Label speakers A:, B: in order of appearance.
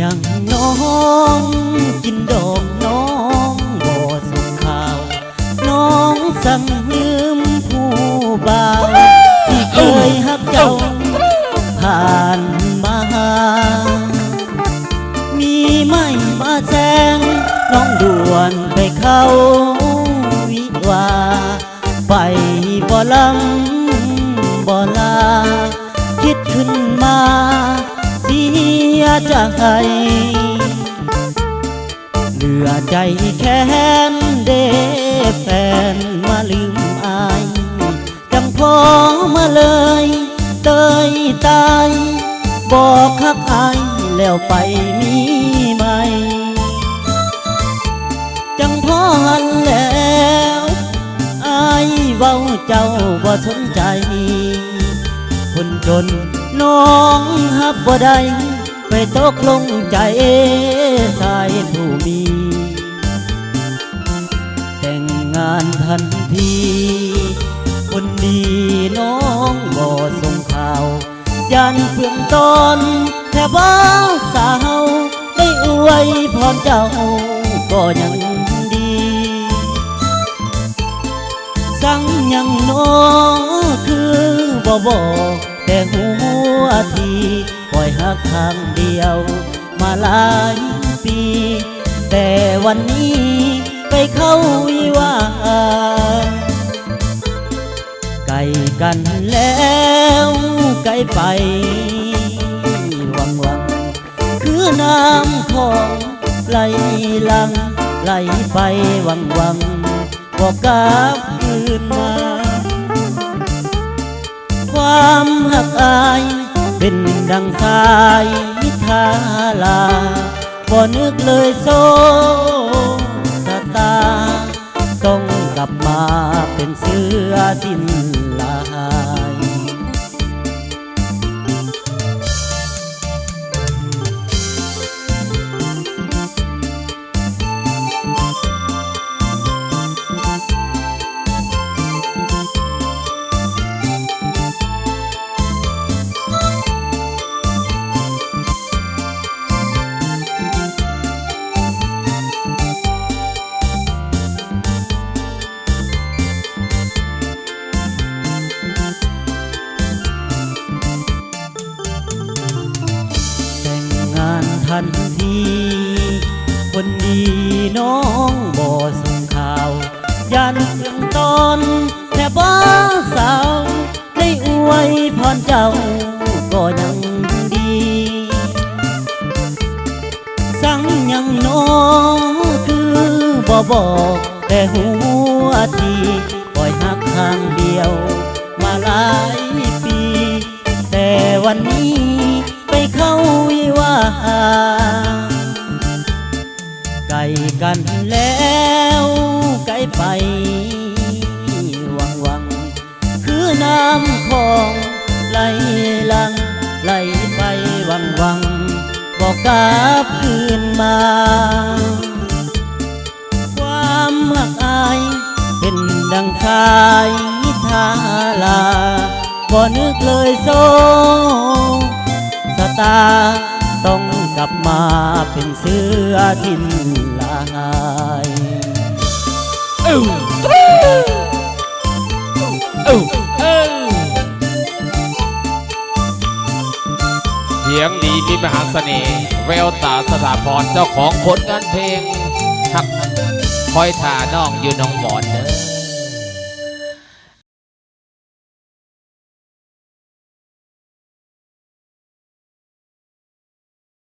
A: ยังน้องกินดอกน้องบ่สุขข่าว น้องสั่งลืมผู้บ่าวที่เคยฮักเจ้า ผ่านมา มีไม่มาแซงน้องด่วนไปเข้าวิวา ไปบ่ลังบ่ลา คิดขึ้นมา ยใจ เหลือใจแค้นเดแฟนมาลืมอายจังพอมาเลยเตยตายบอกคักอายแล้วไปมีไหมจังพอหันแล้วอายเว้าเจ้าบ่สนใจ คนจน น้องฮับบ่ได้ไปตกลงใจสายผู้มี แต่งงานทันที คนดีน้องบ่ส่งข่าวยันเพื่อนตอนแค่ว่าสาวได้อวยพรเจ้าก็ยังดี สั่งยังโนคือบ่บอก แต่หัวทีปล่อยหักทางเดียว มาหลายปี แต่วันนี้ไปเข้าวิวาไกลกันแล้วไกลไปวังวังคือน้ำของไหลลังไหลไปวังวังบอกกลับคืนมา ความหักอาย เป็นดังสายทาลาบ่นึกเลยโซสตา ต้องกลับมาเป็นเสื้อสิ้นลายานทันที คนดีน้องบ่ส่งข่าว ยันเรื่องตอนแค่บ้าสาวได้อวยพรเจ้าก็ยังดี สั่งยังน้องคือบ่บอกแต่หัวทีปล่อยหักทางเดียว มาหลายปี แต่วันนี้ ไกลกันแล้วไกลไปวังวัง คือน้ำของไหลลังไหลไปวังวังบอกกลับคืนมา ความหักอายเป็นดังสายทาลาบ่นึกเลยโซสตาร์ต้องก ลับมาเป็นเสื้อสิ้นลาย
B: เอ้าเอ้าเอ้าเสียงดีมีมหาเสน่ห์แววตาสถาพรเจ้าของผลงานเพลงหักคอยถ่าน้องอยู่น้องหมอนเด้อ